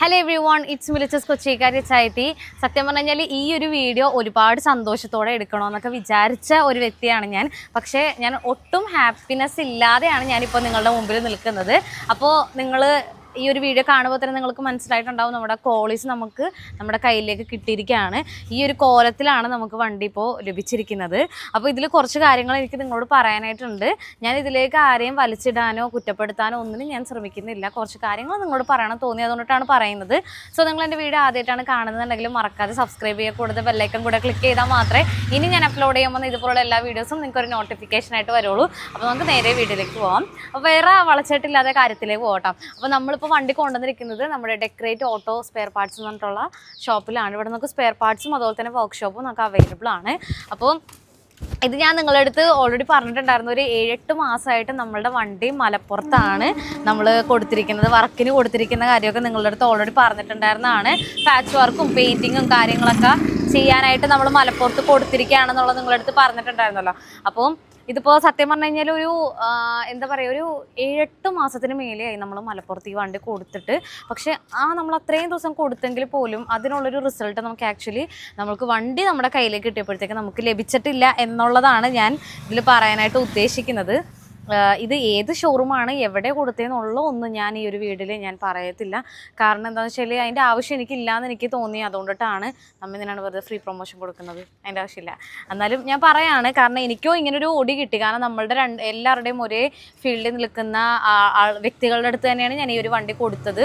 Hello everyone it's മിലിച്ചസ് കൊച്ചിക്കാരി ചായത്തി സത്യം പറഞ്ഞു കഴിഞ്ഞാൽ ഈ ഒരു വീഡിയോ ഒരുപാട് സന്തോഷത്തോടെ എടുക്കണമെന്നൊക്കെ വിചാരിച്ച ഒരു വ്യക്തിയാണ് ഞാൻ. പക്ഷേ ഞാൻ ഒട്ടും ഹാപ്പിനെസ് ഇല്ലാതെയാണ് ഞാനിപ്പോൾ നിങ്ങളുടെ മുമ്പിൽ നിൽക്കുന്നത്. അപ്പോൾ നിങ്ങൾ ഈ ഒരു വീഡിയോ കാണുമ്പോൾ തന്നെ നിങ്ങൾക്ക് മനസ്സിലായിട്ടുണ്ടാവും നമ്മുടെ കോളീസ് നമുക്ക് നമ്മുടെ കയ്യിലേക്ക് കിട്ടിയിരിക്കുകയാണ്. ഈ ഒരു കോലത്തിലാണ് നമുക്ക് വണ്ടി ഇപ്പോൾ ലഭിച്ചിരിക്കുന്നത്. അപ്പോൾ ഇതിൽ കുറച്ച് കാര്യങ്ങൾ എനിക്ക് നിങ്ങളോട് പറയാനായിട്ടുണ്ട്. ഞാൻ ഇതിലേക്ക് ആരെയും വലിച്ചിടാനോ കുറ്റപ്പെടുത്താനോ ഒന്നിനും ഞാൻ ശ്രമിക്കുന്നില്ല. കുറച്ച് കാര്യങ്ങൾ നിങ്ങളോട് പറയണം തോന്നി അതുകൊണ്ടിട്ടാണ് പറയുന്നത്. സോ നിങ്ങൾ എന്റെ വീഡിയോ ആദ്യമായിട്ടാണ് കാണുന്നുണ്ടെങ്കിൽ മറക്കാതെ സബ്സ്ക്രൈബ് ചെയ്യുക. കൂടുതൽ ബെല്ലൈക്കൺ കൂടെ ക്ലിക്ക് ചെയ്താൽ മാത്രമേ ഇനി ഞാൻ അപ്ലോഡ് ചെയ്യുമ്പോൾ ഇതുപോലുള്ള എല്ലാ വീഡിയോസും നിങ്ങൾക്ക് ഒരു നോട്ടിഫിക്കേഷൻ ആയിട്ട് വരുള്ളൂ. അപ്പോൾ നമുക്ക് നേരെ വീഡിയോയിലേക്ക് പോകാം അപ്പോൾ വേറെ വളച്ചിട്ടില്ലാത്ത കാര്യത്തിലേക്ക് പോകട്ടോ അപ്പോൾ നമ്മളിപ്പോൾ വണ്ടി കൊണ്ടുവന്നിരിക്കുന്നത് നമ്മുടെ ഡെക്കറേറ്റ് ഓട്ടോ സ്പെയർ പാർട്സ് എന്ന് പറഞ്ഞിട്ടുള്ള ഷോപ്പിലാണ്. ഇവിടെ നമുക്ക് സ്പെയർ പാർട്സും അതുപോലെ തന്നെ വർക്ക്ഷോപ്പും നമുക്ക് അവൈലബിൾ ആണ്. അപ്പോൾ ഇത് ഞാൻ നിങ്ങളുടെ അടുത്ത് ഓൾറെഡി പറഞ്ഞിട്ടുണ്ടായിരുന്നു. ഒരു ഏഴെട്ട് മാസമായിട്ട് നമ്മളുടെ വണ്ടി മലപ്പുറത്താണ് നമ്മൾ കൊടുത്തിരിക്കുന്നത്. വർക്കിന് കൊടുത്തിരിക്കുന്ന കാര്യമൊക്കെ നിങ്ങളുടെ അടുത്ത് ഓൾറെഡി പറഞ്ഞിട്ടുണ്ടായിരുന്നതാണ്. പാച്ച് വർക്കും പെയിന്റിങ്ങും കാര്യങ്ങളൊക്കെ ചെയ്യാനായിട്ട് നമ്മൾ മലപ്പുറത്ത് കൊടുത്തിരിക്കുകയാണെന്നുള്ളത് നിങ്ങളുടെ അടുത്ത് പറഞ്ഞിട്ടുണ്ടായിരുന്നല്ലോ. അപ്പോൾ ഇതിപ്പോൾ സത്യം പറഞ്ഞു കഴിഞ്ഞാൽ ഒരു എന്താ പറയുക ഒരു ഏഴെട്ട് മാസത്തിന് മേലെയായി നമ്മൾ മലപ്പുറത്ത് ഈ വണ്ടി കൊടുത്തിട്ട്. പക്ഷെ ആ നമ്മൾ അത്രയും ദിവസം കൊടുത്തെങ്കിൽ പോലും അതിനുള്ളൊരു റിസൾട്ട് നമുക്ക് ആക്ച്വലി നമുക്ക് വണ്ടി നമ്മുടെ കയ്യിലേക്ക് കിട്ടിയപ്പോഴത്തേക്ക് നമുക്ക് ലഭിച്ചിട്ടില്ല എന്നുള്ളതാണ് ഞാൻ ഇതിൽ പറയാനായിട്ട് ഉദ്ദേശിക്കുന്നത്. ഇത് ഏത് ഷോറൂമാണ് എവിടെ കൊടുത്തതെന്നുള്ള ഒന്നും ഞാൻ ഈ ഒരു വീഡിയോയിൽ ഞാൻ പറയത്തില്ല. കാരണം എന്താണെന്ന് വെച്ചാൽ അതിന്റെ ആവശ്യം എനിക്കില്ലാന്ന് എനിക്ക് തോന്നി അതുകൊണ്ടിട്ടാണ് നമ്മൾ ഇതിനാണ് വെറുതെ ഫ്രീ പ്രൊമോഷൻ കൊടുക്കുന്നത്. അതിന്റെ ആവശ്യമില്ല. എന്നാലും ഞാൻ പറയാണ് കാരണം എനിക്കോ ഇങ്ങനൊരു ഓടി കിട്ടി. കാരണം നമ്മളുടെ രണ്ട് എല്ലാവരുടെയും ഒരേ ഫീൽഡിൽ നിൽക്കുന്ന വ്യക്തികളുടെ അടുത്ത് തന്നെയാണ് ഞാൻ ഈ ഒരു വണ്ടി കൊടുത്തത്.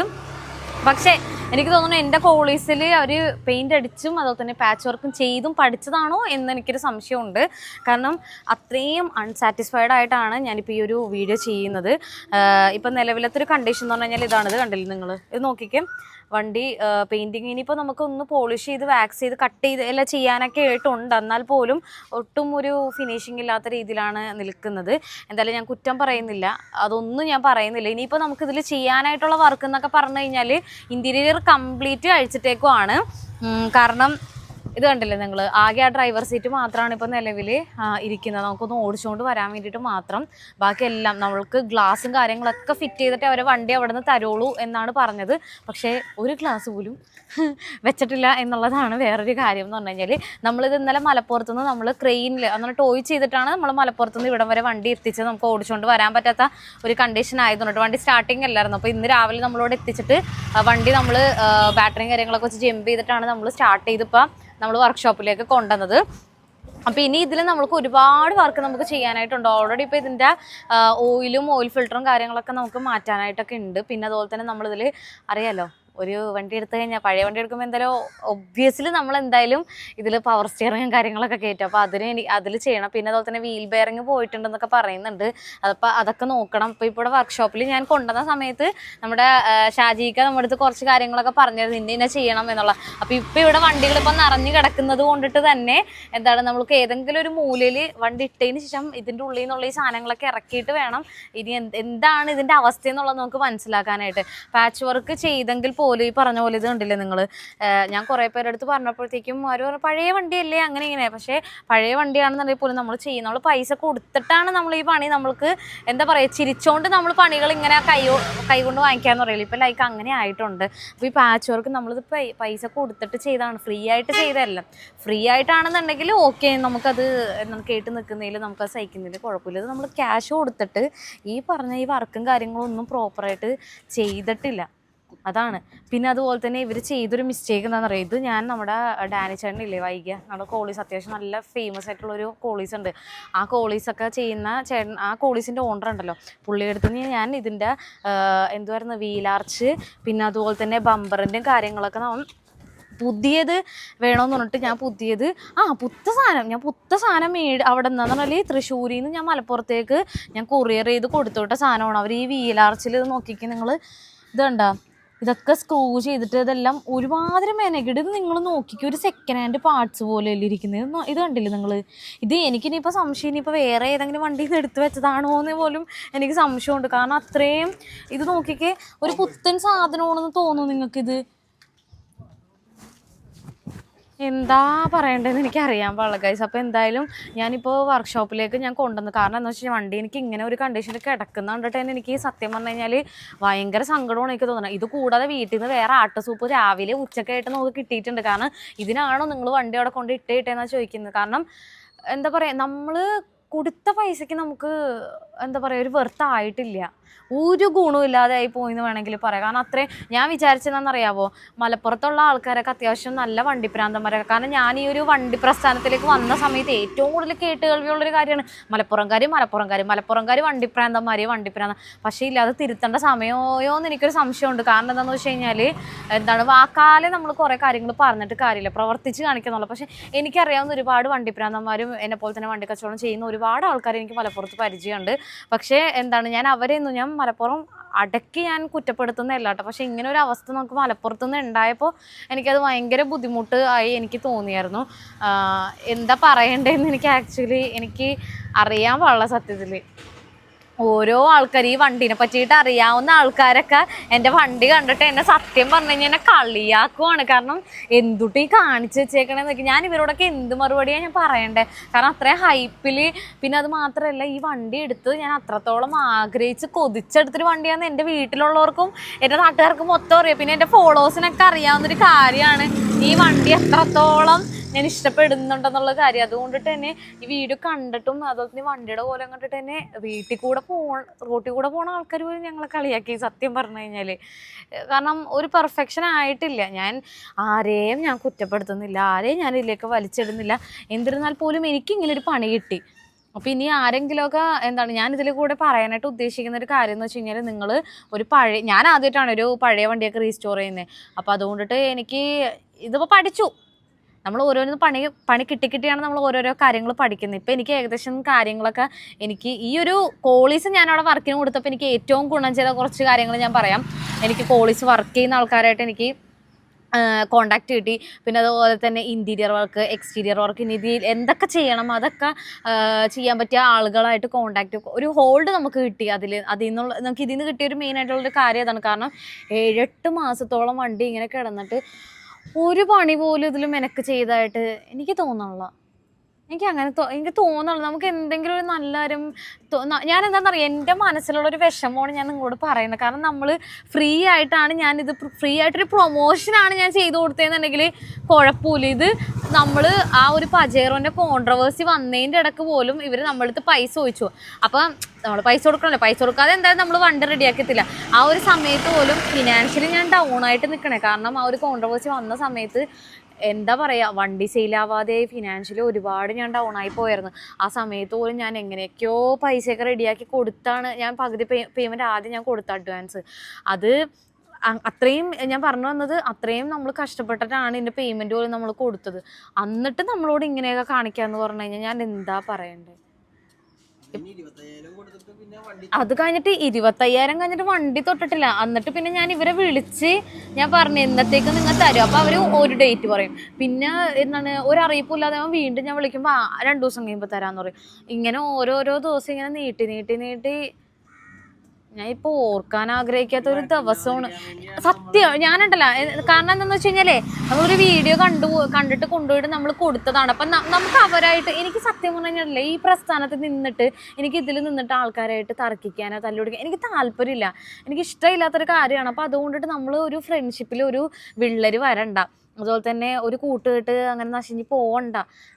പക്ഷേ എനിക്ക് തോന്നുന്നു എന്റെ കോളേജിൽ അവർ പെയിന്റ് അടിച്ചും അതുപോലെ തന്നെ പാച്ച് വർക്കും ചെയ്തും പഠിച്ചതാണോ എന്ന് എനിക്കൊരു സംശയമുണ്ട്. കാരണം അത്രയും അൺസാറ്റിസ്ഫൈഡ് ആയിട്ടാണ് ഞാനിപ്പോൾ ഈ ഒരു വീഡിയോ ചെയ്യുന്നത്. ഇപ്പം നിലവിലത്തെ ഒരു കണ്ടീഷൻ എന്ന് പറഞ്ഞു കഴിഞ്ഞാൽ ഇതാണ് ഇത് കണ്ടില്ലേ നിങ്ങൾ ഇത് നോക്കിക്കേ. വണ്ടി പെയിന്റിങ് ഇനിയിപ്പോൾ നമുക്കൊന്ന് പോളിഷ് ചെയ്ത് വാക്സ് ചെയ്ത് കട്ട് ചെയ്ത് എല്ലാം ചെയ്യാനൊക്കെ ആയിട്ടുണ്ട്. എന്നാൽ പോലും ഒട്ടും ഒരു ഫിനിഷിംഗ് ഇല്ലാത്ത രീതിയിലാണ് നിൽക്കുന്നത്. എന്തായാലും ഞാൻ കുറ്റം പറയുന്നില്ല. അതൊന്നും ഞാൻ പറയുന്നില്ല. ഇനിയിപ്പോൾ നമുക്കിതിൽ ചെയ്യാനായിട്ടുള്ള വർക്ക് എന്നൊക്കെ പറഞ്ഞു കഴിഞ്ഞാൽ ഇന്റീരിയർ കംപ്ലീറ്റ് അഴിച്ചിട്ടേക്കുമാണ് കാരണം ഇത് കണ്ടില്ലേ നിങ്ങൾ ആകെ ആ ഡ്രൈവർ സീറ്റ് മാത്രമാണ് ഇപ്പോൾ നിലവിൽ ഇരിക്കുന്നത്. നമുക്കൊന്ന് ഓടിച്ചുകൊണ്ട് വരാൻ വേണ്ടിയിട്ട് മാത്രം. ബാക്കിയെല്ലാം നമ്മൾക്ക് ഗ്ലാസും കാര്യങ്ങളൊക്കെ ഫിറ്റ് ചെയ്തിട്ട് അവരെ വണ്ടി അവിടെ നിന്ന് തരുള്ളൂ എന്നാണ് പറഞ്ഞത്. പക്ഷേ ഒരു ഗ്ലാസ് പോലും വെച്ചിട്ടില്ല എന്നുള്ളതാണ് വേറൊരു കാര്യം എന്ന് പറഞ്ഞു കഴിഞ്ഞാൽ നമ്മളിത് ഇന്നലെ മലപ്പുറത്ത് നിന്ന് നമ്മൾ ക്രെയിനിൽ അങ്ങനെ ടോയ് ചെയ്തിട്ടാണ് നമ്മൾ മലപ്പുറത്ത് നിന്ന് ഇവിടം വരെ വണ്ടി എത്തിച്ച് നമുക്ക് ഓടിച്ചുകൊണ്ട് വരാൻ പറ്റാത്ത ഒരു കണ്ടീഷൻ ആയതുകൊണ്ട് വണ്ടി സ്റ്റാർട്ടിങ് അല്ലായിരുന്നു. അപ്പോൾ ഇന്ന് രാവിലെ നമ്മളോട് എത്തിച്ചിട്ട് വണ്ടി നമ്മൾ ബാറ്ററിയും കാര്യങ്ങളൊക്കെ വെച്ച് ജമ്പ് ചെയ്തിട്ടാണ് നമ്മൾ സ്റ്റാർട്ട് ചെയ്തിപ്പോൾ നമ്മൾ വർക്ക്ഷോപ്പിലേക്ക് കൊണ്ടുവന്നത്. അപ്പോൾ ഇനി ഇതിൽ നമുക്ക് ഒരുപാട് വർക്ക് നമുക്ക് ചെയ്യാനായിട്ടുണ്ട്. ഓൾറെഡി ഇപ്പോൾ ഇതിന്റെ ഓയിലും ഓയിൽ ഫിൽറ്ററും കാര്യങ്ങളൊക്കെ നമുക്ക് മാറ്റാനായിട്ടൊക്കെ ഉണ്ട്. പിന്നെ അതുപോലെ തന്നെ നമ്മളിതിൽ അറിയാലോ ഒരു വണ്ടി എടുത്തു കഴിഞ്ഞാൽ പഴയ വണ്ടി എടുക്കുമ്പോൾ എന്തായാലും ഒബ്വിയസ്ലി നമ്മൾ എന്തായാലും ഇതിൽ പവർ സ്റ്റിയറിങ്ങും കാര്യങ്ങളൊക്കെ കയറ്റും അപ്പോൾ അതിന് എനിക്ക് അതിൽ ചെയ്യണം. പിന്നെ അതുപോലെ തന്നെ വീൽ ബെയറിങ് പോയിട്ടുണ്ടെന്നൊക്കെ പറയുന്നുണ്ട്. അതപ്പോൾ അതൊക്കെ നോക്കണം. ഇപ്പോൾ ഇവിടെ വർക്ക്ഷോപ്പിൽ ഞാൻ കൊണ്ടുവന്ന സമയത്ത് നമ്മുടെ ഷാജിക്ക നമ്മുടെ അടുത്ത് കുറച്ച് കാര്യങ്ങളൊക്കെ പറഞ്ഞത് ഇന്ന ഇന്ന ചെയ്യണം എന്നുള്ള. അപ്പോൾ ഇപ്പോൾ ഇവിടെ വണ്ടികൾ ഇപ്പം നിറഞ്ഞു കിടക്കുന്നത് കൊണ്ടിട്ട് തന്നെ എന്താണ് നമുക്ക് ഏതെങ്കിലും ഒരു മൂലയിൽ വണ്ടി ഇട്ടതിന് ശേഷം ഇതിന്റെ ഉള്ളിൽ നിന്നുള്ള ഈ സാധനങ്ങളൊക്കെ ഇറക്കിയിട്ട് വേണം. ഇനി എന്താണ് ഇതിന്റെ അവസ്ഥ എന്നുള്ളത് നമുക്ക് മനസ്സിലാക്കാനായിട്ട്. പാച്ച് വർക്ക് ചെയ്തെങ്കിൽ പോലും ഈ പറഞ്ഞ പോലെ ഇത് കണ്ടില്ലേ നിങ്ങൾ ഞാൻ കുറേ പേരുടെ അടുത്ത് പറഞ്ഞപ്പോഴത്തേക്കും അവർ പറഞ്ഞു പഴയ വണ്ടിയല്ലേ? അങ്ങനെ ഇങ്ങനെ. പക്ഷേ പഴയ വണ്ടിയാണെന്നുണ്ടെങ്കിൽ പോലും നമ്മൾ ചെയ്യുന്ന നമ്മൾ പൈസ കൊടുത്തിട്ടാണ് നമ്മൾ ഈ പണി നമ്മൾക്ക് എന്താ പറയുക ചിരിച്ചോണ്ട് നമ്മൾ പണികൾ ഇങ്ങനെ കൈ കൈകൊണ്ട് വാങ്ങിക്കാന്ന് പറയില്ല ഇപ്പം ലൈക്ക് അങ്ങനെ ആയിട്ടുണ്ട്. അപ്പോൾ ഈ പാച്ച് വർക്ക് നമ്മളിത് പൈസ കൊടുത്തിട്ട് ചെയ്താണ്. ഫ്രീ ആയിട്ട് ചെയ്തതല്ല. ഫ്രീ ആയിട്ടാണെന്നുണ്ടെങ്കിൽ ഓക്കെ നമുക്കത് കേട്ട് നിൽക്കുന്നതിൽ നമുക്കത് സഹിക്കുന്നതിൽ കുഴപ്പമില്ല. ഇത് നമ്മൾ ക്യാഷ് കൊടുത്തിട്ട് ഈ പറഞ്ഞ ഈ വർക്കും കാര്യങ്ങളും ഒന്നും പ്രോപ്പറായിട്ട് ചെയ്തിട്ടില്ല. അതാണ്. പിന്നെ അതുപോലെ തന്നെ ഇവർ ചെയ്തൊരു മിസ്റ്റേക്ക് എന്താണെന്ന് അറിയാം ഇത് ഞാൻ നമ്മുടെ ഡാനി ചേട്ടനില്ലേ വൈകിയ നമ്മുടെ കോളീസ് അത്യാവശ്യം നല്ല ഫേമസ് ആയിട്ടുള്ള ഒരു കോളീസ് ഉണ്ട്. ആ കോളീസൊക്കെ ചെയ്യുന്ന ചേട്ടൻ ആ കോളീസിന്റെ ഓണർ ഉണ്ടല്ലോ. പുള്ളിയെടുത്ത് ഞാൻ ഇതിന്റെ എന്തുവായിരുന്നു വീലാർച്ച് പിന്നെ അതുപോലെ തന്നെ ബമ്പറിന്റെയും കാര്യങ്ങളൊക്കെ പുതിയത് വേണമെന്ന് പറഞ്ഞിട്ട് ഞാൻ പുതിയത് ആ പുത്ത സാധനം ഞാൻ പുത്ത സാധനം മേട് അവിടെ നിന്നാന്ന് പറഞ്ഞാൽ തൃശ്ശൂരിൽ നിന്ന് ഞാൻ മലപ്പുറത്തേക്ക് ഞാൻ കൊറിയർ ചെയ്ത് കൊടുത്തു വിട്ട സാധനമാണ്. അവർ ഈ വീലാർച്ചിൽ നോക്കിക്ക് നിങ്ങൾ ഇതുണ്ടോ? ഇതൊക്കെ സ്ക്രൂ ചെയ്തിട്ട് ഇതെല്ലാം ഒരുമാതിരി മെനകിട് നിങ്ങൾ നോക്കിക്കോ ഒരു സെക്കൻഡ് ഹാൻഡ് പാർട്സ് പോലെ അല്ലേ ഇരിക്കുന്നത് ഇത് കണ്ടില്ലേ നിങ്ങൾ ഇത് എനിക്കിനിപ്പോൾ സംശയം ഇനിയിപ്പോൾ വേറെ ഏതെങ്കിലും വണ്ടിയിൽ നിന്ന് എടുത്ത് വെച്ചതാണോ എന്ന് പോലും എനിക്ക് സംശയമുണ്ട്. കാരണം അത്രയും ഇത് നോക്കിക്കേ ഒരു പുത്തൻ സാധനമാണെന്ന് തോന്നുന്നു നിങ്ങൾക്കിത്. എന്താ പറയണ്ടെന്ന് എനിക്ക് അറിയാൻ പാടില്ല ഗൈസ് അപ്പോൾ എന്തായാലും ഞാനിപ്പോൾ വർക്ക്ഷോപ്പിലേക്ക് ഞാൻ കൊണ്ടുവന്നു. കാരണം എന്താ വെച്ചാൽ വണ്ടി എനിക്ക് ഇങ്ങനെ ഒരു കണ്ടീഷനിൽ കിടക്കുന്ന കണ്ടിട്ട് തന്നെ എനിക്ക് സത്യം പറഞ്ഞു കഴിഞ്ഞാൽ ഭയങ്കര സങ്കടമാണ് എനിക്ക് തോന്നുന്നത്. ഇത് കൂടാതെ വീട്ടിൽ നിന്ന് വേറെ ആട്ട സൂപ്പ് രാവിലെ ഉച്ചക്കായിട്ട് നമുക്ക് കിട്ടിയിട്ടുണ്ട്. കാരണം ഇതിനാണോ നിങ്ങൾ വണ്ടി അവിടെ കൊണ്ട് ഇട്ടേ ഇട്ടേന്നാണ് ചോദിക്കുന്നത്. കാരണം എന്താ പറയുക നമ്മൾ കൊടുത്ത പൈസക്ക് നമുക്ക് എന്താ പറയുക ഒരു വെർത്ത് ആയിട്ടില്ല. ഒരു ഗുണവും പോയി എന്ന് വേണമെങ്കിൽ പറയാം. കാരണം അത്രയും ഞാൻ വിചാരിച്ചതെന്നറിയാവോ മലപ്പുറത്തുള്ള ആൾക്കാരൊക്കെ അത്യാവശ്യം നല്ല വണ്ടിപ്രാന്തന്മാരൊക്കെ. കാരണം ഞാൻ ഈ ഒരു വണ്ടി പ്രസ്ഥാനത്തിലേക്ക് വന്ന സമയത്ത് ഏറ്റവും കൂടുതൽ കേട്ട് കേൾവിയുള്ളൊരു കാര്യമാണ് മലപ്പുറംകാർ മലപ്പുറംകാർ മലപ്പുറംകാർ വണ്ടിപ്രാന്തന്മാർ വണ്ടിപ്രാന്ത. വണ്ടി പ്രാന്തം പക്ഷേ ഇല്ലാതെ തിരുത്തേണ്ട സമയമോയോ എന്ന് എനിക്കൊരു സംശയമുണ്ട്. കാരണം എന്താണെന്ന് വെച്ച് കഴിഞ്ഞാൽ എന്താണ് വാക്കാലെ നമ്മൾ കുറേ കാര്യങ്ങൾ പറഞ്ഞിട്ട് കാര്യമില്ല. പ്രവർത്തിച്ച് കാണിക്കുന്നുള്ളൂ. പക്ഷേ എനിക്കറിയാവുന്ന ഒരുപാട് വണ്ടിപ്രാന്തന്മാരും എന്നെ പോലെ തന്നെ വണ്ടി കച്ചവടം ചെയ്യുന്ന ഒരുപാട് ആൾക്കാർ എനിക്ക് മലപ്പുറത്ത് പരിചയമുണ്ട്. പക്ഷേ എന്താണ് ഞാൻ അവരെയൊന്നും ഞാൻ മലപ്പുറം അടക്കി ഞാൻ കുറ്റപ്പെടുത്തുന്നതല്ല കേട്ടോ പക്ഷേ ഇങ്ങനെ ഒരു അവസ്ഥ നമുക്ക് മലപ്പുറത്ത് നിന്ന് ഉണ്ടായപ്പോൾ എനിക്കത് ഭയങ്കര ബുദ്ധിമുട്ട് ആയി എനിക്ക് തോന്നിയായിരുന്നു. എന്താ പറയണ്ടേന്ന് എനിക്ക് ആക്ച്വലി എനിക്ക് അറിയാൻ പാടില്ല സത്യത്തിൽ ഓരോ ആൾക്കാർ ഈ വണ്ടിനെ പറ്റിയിട്ട് അറിയാവുന്ന ആൾക്കാരൊക്കെ എന്റെ വണ്ടി കണ്ടിട്ട് എന്നെ സത്യം പറഞ്ഞു കഴിഞ്ഞാൽ എന്നെ കളിയാക്കുവാണ്. കാരണം എന്തുട്ട് കാണിച്ചു വെച്ചേക്കണേന്ന് നോക്കി ഞാൻ ഇവരോടൊക്കെ എന്ത് മറുപടിയാണ് ഞാൻ പറയണ്ടേ? കാരണം അത്രയും ഹൈപ്പിൽ പിന്നെ അത് മാത്രമല്ല ഈ വണ്ടി എടുത്ത് ഞാൻ അത്രത്തോളം ആഗ്രഹിച്ച് കൊതിച്ചെടുത്തൊരു വണ്ടിയാണെന്ന് എന്റെ വീട്ടിലുള്ളവർക്കും എന്റെ നാട്ടുകാർക്കും മൊത്തം അറിയാം. പിന്നെ എന്റെ ഫോളോവേഴ്സിനൊക്കെ അറിയാവുന്നൊരു കാര്യമാണ് ഈ വണ്ടി എത്രത്തോളം ഞാൻ ഇഷ്ടപ്പെടുന്നുണ്ടെന്നുള്ള കാര്യം. അതുകൊണ്ടിട്ട് തന്നെ ഈ വീഡിയോ കണ്ടിട്ടും അതുപോലെ വണ്ടിയുടെ പോലെ കണ്ടിട്ട് തന്നെ വീട്ടിൽ കൂടെ പോ റോട്ടിൽ കൂടെ പോണ ആൾക്കാർ പോലും ഞങ്ങളെ കളിയാക്കി സത്യം പറഞ്ഞു കഴിഞ്ഞാൽ കാരണം ഒരു പെർഫെക്ഷൻ ആയിട്ടില്ല. ഞാൻ ആരെയും ഞാൻ കുറ്റപ്പെടുത്തുന്നില്ല ആരെയും ഞാൻ ഇതിലേക്ക് വലിച്ചിടുന്നില്ല. എന്നിരുന്നാൽ പോലും എനിക്ക് ഇങ്ങനെ ഒരു പണി കിട്ടി. അപ്പോൾ ഇനി ആരെങ്കിലുമൊക്കെ എന്താണ് ഞാൻ ഇതിൽ കൂടെ പറയാനായിട്ട് ഉദ്ദേശിക്കുന്ന ഒരു കാര്യം എന്ന് വെച്ച് കഴിഞ്ഞാൽ നിങ്ങൾ ഒരു പഴയ ഞാൻ ആദ്യമായിട്ടാണ് ഒരു പഴയ വണ്ടിയൊക്കെ റീസ്റ്റോർ ചെയ്യുന്നത് അപ്പോൾ അതുകൊണ്ടിട്ട് എനിക്ക് ഇതിപ്പോൾ പഠിച്ചു. നമ്മൾ ഓരോന്ന് പണി പണി കിട്ടി കിട്ടിയാണ് നമ്മൾ ഓരോരോ കാര്യങ്ങൾ പഠിക്കുന്നത്. ഇപ്പം എനിക്ക് ഏകദേശം കാര്യങ്ങളൊക്കെ എനിക്ക് ഈ ഒരു കോളീസ് ഞാൻ അവിടെ വർക്കിന് കൊടുത്തപ്പോൾ എനിക്ക് ഏറ്റവും ഗുണം ചെയ്ത കുറച്ച് കാര്യങ്ങൾ ഞാൻ പറയാം. എനിക്ക് കോളീസ് വർക്ക് ചെയ്യുന്ന ആൾക്കാരായിട്ട് എനിക്ക് കോണ്ടാക്ട് കിട്ടി. പിന്നെ അതുപോലെ തന്നെ ഇന്റീരിയർ വർക്ക് എക്സ്റ്റീരിയർ വർക്ക് ഇനി ഇതിൽ എന്തൊക്കെ ചെയ്യണം അതൊക്കെ ചെയ്യാൻ പറ്റിയ ആളുകളായിട്ട് കോണ്ടാക്ട് ഒരു ഹോൾഡ് നമുക്ക് കിട്ടി. അതിൽ അതിൽ നിന്നുള്ള നമുക്ക് ഇതിൽ നിന്ന് കിട്ടിയ ഒരു മെയിൻ ആയിട്ടുള്ളൊരു കാര്യം അതാണ്. കാരണം ഏഴെട്ട് മാസത്തോളം വണ്ടി ഇങ്ങനെ കിടന്നിട്ട് ഒരു പണി പോലും ഇതിൽ മെനക്ക് ചെയ്തതായിട്ട് എനിക്ക് തോന്നണില്ല എനിക്ക് അങ്ങനെ എനിക്ക് തോന്നുള്ളൂ നമുക്ക് എന്തെങ്കിലും ഒരു നല്ലൊരു ഞാൻ എന്താണെന്ന് അറിയാം എന്റെ മനസ്സിലുള്ള ഒരു വിഷമമാണ് ഞാൻ നിങ്ങളോട് പറയുന്നത്. കാരണം നമ്മൾ ഫ്രീ ആയിട്ടാണ് ഞാൻ ഇത് ഫ്രീ ആയിട്ടൊരു പ്രൊമോഷനാണ് ഞാൻ ചെയ്തു കൊടുത്തതെന്നുണ്ടെങ്കിൽ കുഴപ്പമില്ല. ഇത് നമ്മൾ ആ ഒരു പജേറോന്റെ കോൺട്രവേഴ്സി വന്നതിന്റെ ഇടയ്ക്ക് പോലും ഇവർ നമ്മളടുത്ത് പൈസ ചോദിച്ചു. അപ്പം നമ്മൾ പൈസ കൊടുക്കണല്ലോ. പൈസ കൊടുക്കാതെ എന്തായാലും നമ്മൾ വണ്ടി റെഡിയാക്കത്തില്ല ആ ഒരു സമയത്ത് പോലും ഫിനാൻഷ്യലി ഞാൻ ഡൗൺ ആയിട്ട് നിൽക്കണേ കാരണം ആ ഒരു കോൺട്രവേഴ്സി വന്ന സമയത്ത് എന്താ പറയുക വണ്ടി സെയിലാവാതെ ഫിനാൻഷ്യലി ഒരുപാട് ഞാൻ ഡൗൺ ആയി പോയായിരുന്നു. ആ സമയത്ത് പോലും ഞാൻ എങ്ങനെയൊക്കെയോ പൈസയൊക്കെ റെഡിയാക്കി കൊടുത്താണ് ഞാൻ പകുതി പേ പേയ്മെന്റ് ആദ്യം ഞാൻ കൊടുത്ത അഡ്വാൻസ് അത് അത്രയും ഞാൻ പറഞ്ഞു വന്നത് അത്രയും നമ്മൾ കഷ്ടപ്പെട്ടിട്ടാണ് ഇതിന്റെ പേയ്മെന്റ് പോലും നമ്മൾ കൊടുത്തത്. എന്നിട്ട് നമ്മളോട് ഇങ്ങനെയൊക്കെ കാണിക്കാന്ന് പറഞ്ഞു കഴിഞ്ഞാൽ ഞാൻ എന്താ പറയണ്ടേ? അത് കഴിഞ്ഞിട്ട് ഇരുപത്തയ്യായിരം കഴിഞ്ഞിട്ട് വണ്ടി തൊട്ടിട്ടില്ല. എന്നിട്ട് പിന്നെ ഞാൻ ഇവരെ വിളിച്ച് ഞാൻ പറഞ്ഞു എന്നത്തേക്ക് നിങ്ങൾ തരും? അപ്പോൾ അവർ ഒരു ഡേറ്റ് പറയും. പിന്നെ എന്താണ് ഒരു അറിയിപ്പില്ലാതെ വീണ്ടും ഞാൻ വിളിക്കുമ്പോൾ രണ്ടു ദിവസം കഴിയുമ്പോൾ തരാമെന്ന് പറയും. ഇങ്ങനെ ഓരോരോ ദിവസം ഇങ്ങനെ നീട്ടി നീട്ടി നീട്ടി ഞാൻ ഇപ്പോൾ ഓർക്കാൻ ആഗ്രഹിക്കാത്ത ഒരു ദിവസമാണ്. സത്യം ഞാനുണ്ടല്ല. കാരണം എന്താണെന്ന് വെച്ച് കഴിഞ്ഞാലേ നമ്മളൊരു വീഡിയോ കണ്ടു കണ്ടിട്ട് കൊണ്ടുപോയിട്ട് നമ്മൾ കൊടുത്തതാണ്. അപ്പം നമുക്ക് അവരായിട്ട് എനിക്ക് സത്യം പറഞ്ഞു കഴിഞ്ഞാൽ ഈ പ്രസ്ഥാനത്ത് നിന്നിട്ട് എനിക്ക് ഇതിൽ നിന്നിട്ട് ആൾക്കാരായിട്ട് തർക്കിക്കാനോ തല്ലുപിടിക്കാൻ എനിക്ക് താല്പര്യമില്ല. എനിക്ക് ഇഷ്ടമില്ലാത്തൊരു കാര്യമാണ്. അപ്പോൾ അതുകൊണ്ടിട്ട് നമ്മൾ ഒരു ഫ്രണ്ട്ഷിപ്പിൽ ഒരു വിള്ളര് വരണ്ട. അതുപോലെ തന്നെ ഒരു കൂട്ടുകെട്ട് അങ്ങനെ നശിഞ്ഞ് പോവണ്ട. ആ,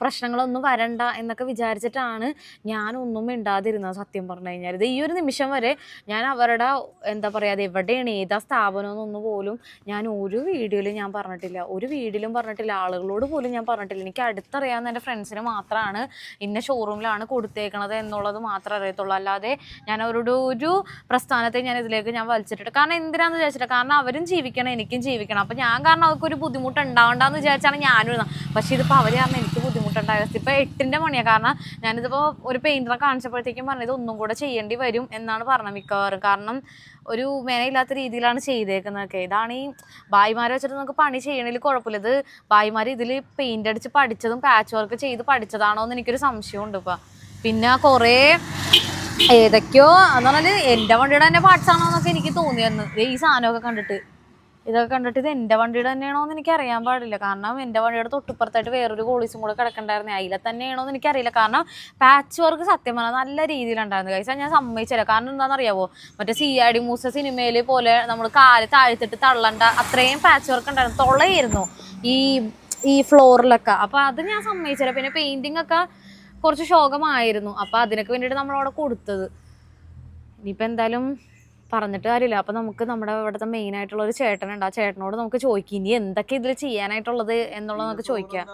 പ്രശ്നങ്ങളൊന്നും വരണ്ട എന്നൊക്കെ വിചാരിച്ചിട്ടാണ് ഞാനൊന്നും മിണ്ടാതിരുന്നത് സത്യം പറഞ്ഞു കഴിഞ്ഞാൽ ഇത് ഈ ഒരു നിമിഷം വരെ ഞാൻ അവരുടെ എന്താ പറയുക അത് എവിടെയാണ് ഏതാ സ്ഥാപനം എന്നൊന്നും പോലും ഞാൻ ഒരു വീഡിയോയിലും ഞാൻ പറഞ്ഞിട്ടില്ല. ഒരു വീഡിയോയിലും പറഞ്ഞിട്ടില്ല. ആളുകളോട് പോലും ഞാൻ പറഞ്ഞിട്ടില്ല. എനിക്ക് അടുത്തറിയാവുന്ന എന്റെ ഫ്രണ്ട്സിന് മാത്രമാണ് ഇന്ന ഷോറൂമിലാണ് കൊടുത്തേക്കണത് എന്നുള്ളത് മാത്രമേ അറിയത്തുള്ളൂ. അല്ലാതെ ഞാൻ അവരോട് ഒരു പ്രസ്ഥാനത്തെ ഞാൻ ഇതിലേക്ക് ഞാൻ വലിച്ചിട്ടുണ്ട് കാരണം എന്തിനാന്ന് വിചാരിച്ചിട്ട് കാരണം അവരും ജീവിക്കണം എനിക്കും ജീവിക്കണം. അപ്പം ഞാൻ കാരണം അവർക്ക് ഒരു ബുദ്ധിമുട്ട് ഉണ്ടാവണ്ടെന്ന് വിചാരിച്ചാണ് ഞാനും പക്ഷേ ഇതിപ്പോൾ അവർ കാരണം എനിക്ക് ബുദ്ധിമുട്ടുണ്ടായ അവസ്ഥ. ഇപ്പോൾ എട്ടിന്റെ മണിയാണ് കാരണം ഞാനിതിപ്പോൾ ഒരു പെയിന്ററെ കാണിച്ചപ്പോഴത്തേക്കും പറഞ്ഞത് ഒന്നും കൂടെ ചെയ്യേണ്ടി വരും എന്നാണ് പറഞ്ഞത് മിക്കവാറും. കാരണം ഒരു മേനയില്ലാത്ത രീതിയിലാണ് ചെയ്തേക്കുന്നതൊക്കെ. ഇതാണ് ഈ ഭായിമാരെ വെച്ചിട്ട് നമുക്ക് പണി ചെയ്യണതിൽ കുഴപ്പമില്ല. ഇത് ഭായിമാർ ഇതിൽ പെയിന്റ് അടിച്ച് പഠിച്ചതും പാച്ച് വർക്ക് ചെയ്ത് പഠിച്ചതാണോ എന്ന് എനിക്കൊരു സംശയമുണ്ട് ഇപ്പൊ. പിന്നെ കുറേ ഏതൊക്കെയോ എന്ന് പറഞ്ഞാൽ എന്റെ വണ്ടിയുടെ തന്നെ പാർട്സ് ആണോ എന്നൊക്കെ എനിക്ക് തോന്നിയായിരുന്നു ഈ സാധനമൊക്കെ കണ്ടിട്ട്. ഇതൊക്കെ കണ്ടിട്ട് ഇത് എന്റെ വണ്ടിയുടെ തന്നെയാണോ എന്ന് എനിക്ക് അറിയാൻ പാടില്ല. കാരണം എന്റെ വണ്ടിയുടെ തൊട്ടിപ്പുറത്തായിട്ട് വേറൊരു കോളീസും കൂടെ കിടക്കണ്ടായിരുന്നു. അതിലെ തന്നെയാണോ എന്ന് എനിക്കറിയില്ല. കാരണം പാച്ച് വർക്ക് സത്യം പറഞ്ഞാൽ നല്ല രീതിയിലുണ്ടായിരുന്നു. കഴിച്ചാൽ ഞാൻ സമ്മതിച്ചില്ല. കാരണം എന്താണെന്ന് അറിയാവോ മറ്റേ സി ആർ മൂസ സിനിമയിൽ പോലെ നമ്മൾ കാൽ താഴ്ത്തിട്ട് തള്ളണ്ട അത്രയും പാച്ച് വർക്ക് ഉണ്ടായിരുന്നു. തൊളയായിരുന്നു ഈ ഈ ഫ്ലോറിലൊക്കെ അപ്പോൾ അത് ഞാൻ സമ്മതിച്ചില്ല. പിന്നെ പെയിന്റിംഗ് ഒക്കെ കുറച്ച് ശോകമായിരുന്നു. അപ്പോൾ അതിനൊക്കെ വേണ്ടിയിട്ട് നമ്മളവിടെ കൊടുത്തത്. ഇനിയിപ്പോൾ എന്തായാലും പറഞ്ഞിട്ട് കാര്യമില്ല. അപ്പോൾ നമുക്ക് നമ്മുടെ ഇവിടുത്തെ മെയിൻ ആയിട്ടുള്ള ഒരു ചേട്ടനുണ്ട്. ആ ചേട്ടനോട് നമുക്ക് ചോദിക്കാം ഇനി എന്തൊക്കെ ഇതിൽ ചെയ്യാനായിട്ടുള്ളത് എന്നുള്ളത് നമുക്ക് ചോദിക്കാം.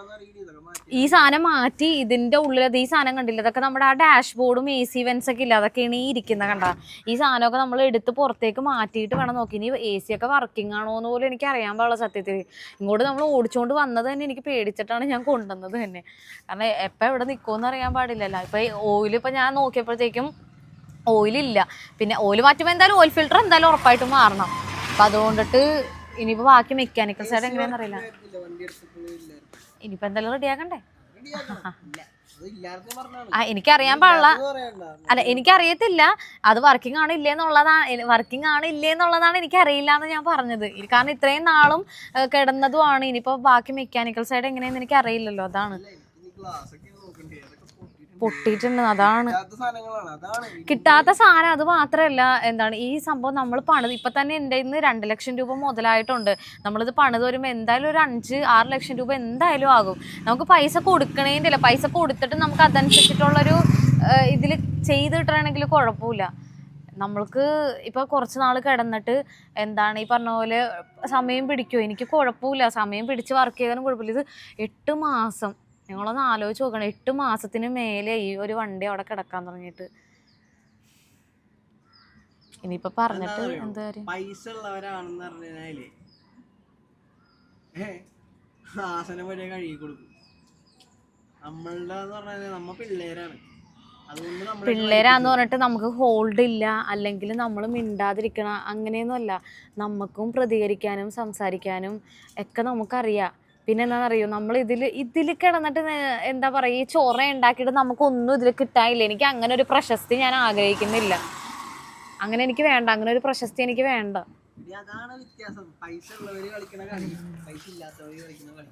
ഈ സാധനം മാറ്റി ഇതിന്റെ ഉള്ളിൽ ഈ സാധനം കണ്ടില്ല? ഇതൊക്കെ നമ്മുടെ ആ ഡാഷ് ബോർഡും എ സി വെൻസ് ഒക്കെ ഇല്ല? അതൊക്കെയാണ് ഈ ഇരിക്കുന്ന കണ്ട? ഈ സാധനമൊക്കെ നമ്മൾ എടുത്ത് പുറത്തേക്ക് മാറ്റിയിട്ട് വേണം നോക്കി. ഇനി എ സി ഒക്കെ വർക്കിംഗ് ആണോ എന്ന് പോലും എനിക്ക് അറിയാൻ പാടില്ല സത്യത്തിൽ. ഇങ്ങോട്ട് നമ്മൾ ഓടിച്ചുകൊണ്ട് വന്നത് തന്നെ എനിക്ക് പേടിച്ചിട്ടാണ് ഞാൻ കൊണ്ടുവന്നത് തന്നെ. കാരണം എപ്പോൾ എവിടെ നിൽക്കുമെന്ന് അറിയാൻ പാടില്ലല്ലോ. ഇപ്പൊ ഓയിൽ ഇപ്പൊ ഞാൻ നോക്കിയപ്പോഴത്തേക്കും ഓയിലില്ല. പിന്നെ ഓയിൽ മാറ്റുമ്പോൾ എന്തായാലും ഓയിൽ ഫിൽറ്റർ എന്തായാലും ഉറപ്പായിട്ട് മാറണം. അപ്പം അതുകൊണ്ടിട്ട് ഇനിയിപ്പോൾ ബാക്കി മെക്കാനിക്കൽ സൈഡ് എങ്ങനെയാണെന്ന് അറിയില്ല. ഇനിയിപ്പോൾ എന്തായാലും റെഡിയാക്കണ്ടേ. ആ എനിക്കറിയാൻ പാടില്ല. അല്ല എനിക്കറിയത്തില്ല. അത് വർക്കിംഗ് ആണ് ഇല്ലെന്നുള്ളതാണ് വർക്കിംഗ് ആണ് ഇല്ലെന്നുള്ളതാണ് എനിക്കറിയില്ല എന്ന് ഞാൻ പറഞ്ഞത്. കാരണം ഇത്രയും നാളും കിടന്നതുമാണ്. ഇനിയിപ്പോൾ ബാക്കി മെക്കാനിക്കൽ സൈഡ് എങ്ങനെയാന്ന് എനിക്ക് അറിയില്ലല്ലോ അതാണ് ഇല്ല, എനിക്കിനി glass ഒക്കെ നോക്കണ്ടേ. അതൊക്കെ പൊട്ടിയിട്ടുണ്ട്. അതാണ് കിട്ടാത്ത സാധനം. അത് മാത്രമല്ല എന്താണ് ഈ സംഭവം നമ്മൾ പണിത് ഇപ്പൊ തന്നെ എന്റെ ഇന്ന് രണ്ട് ലക്ഷം രൂപ മുതലായിട്ടുണ്ട്. നമ്മളിത് പണിത് വരുമ്പോൾ എന്തായാലും ഒരു അഞ്ച് ആറ് ലക്ഷം രൂപ എന്തായാലും ആകും. നമുക്ക് പൈസ കൊടുക്കണേന്റെ അല്ല. പൈസ കൊടുത്തിട്ട് നമുക്ക് അതനുസരിച്ചിട്ടുള്ളൊരു ഇതിൽ ചെയ്ത് കിട്ടണമെങ്കിൽ കുഴപ്പമില്ല. നമ്മൾക്ക് ഇപ്പൊ കുറച്ച് നാൾ കിടന്നിട്ട് എന്താണ് ഈ പറഞ്ഞ പോലെ സമയം പിടിക്കുമോ എനിക്ക് കുഴപ്പമില്ല. സമയം പിടിച്ച് വർക്ക് ചെയ്താലും കുഴപ്പമില്ല. ഇത് എട്ട് മാസം നിങ്ങളൊന്ന് ആലോചിച്ച് നോക്കണം. എട്ട് മാസത്തിന് മേലെ ഈ ഒരു വണ്ടി അവിടെ കിടക്കാൻ തുടങ്ങിയിട്ട്. ഇനിയിപ്പോ പറഞ്ഞിട്ട് എന്താ പൈസ ഉള്ളവരാണെന്ന് പറഞ്ഞാലേ ഏ, ആസനം വരെ കഴുകി കൊടുക്കും. നമ്മളുടെ എന്ന് പറഞ്ഞാൽ നമ്മ പിള്ളേരാണ്. നമ്മൾ പിള്ളേരാന്ന് പറഞ്ഞിട്ട് നമുക്ക് ഹോൾഡ് ഇല്ല. അല്ലെങ്കിൽ നമ്മൾ മിണ്ടാതിരിക്കണം അങ്ങനെയൊന്നുമല്ല. നമുക്കും പ്രതികരിക്കാനും സംസാരിക്കാനും ഒക്കെ നമുക്കറിയാം. പിന്നെ എന്താണെന്നറിയോ നമ്മൾ ഇതിൽ ഇതിൽ കിടന്നിട്ട് എന്താ പറയുക ഈ ചോറ ഉണ്ടാക്കിയിട്ട് നമുക്കൊന്നും ഇതിൽ കിട്ടാനില്ല. എനിക്ക് അങ്ങനെ ഒരു പ്രശസ്തി ഞാൻ ആഗ്രഹിക്കുന്നില്ല. അങ്ങനെ എനിക്ക് വേണ്ട അങ്ങനെ ഒരു പ്രശസ്തി എനിക്ക് വേണ്ട. അറിയാ അതാണ് വ്യത്യാസം. പൈസ ഉള്ളവര് കളിക്കണ കളി പൈസ ഇല്ലാത്തവര് കളിക്കണ കളി.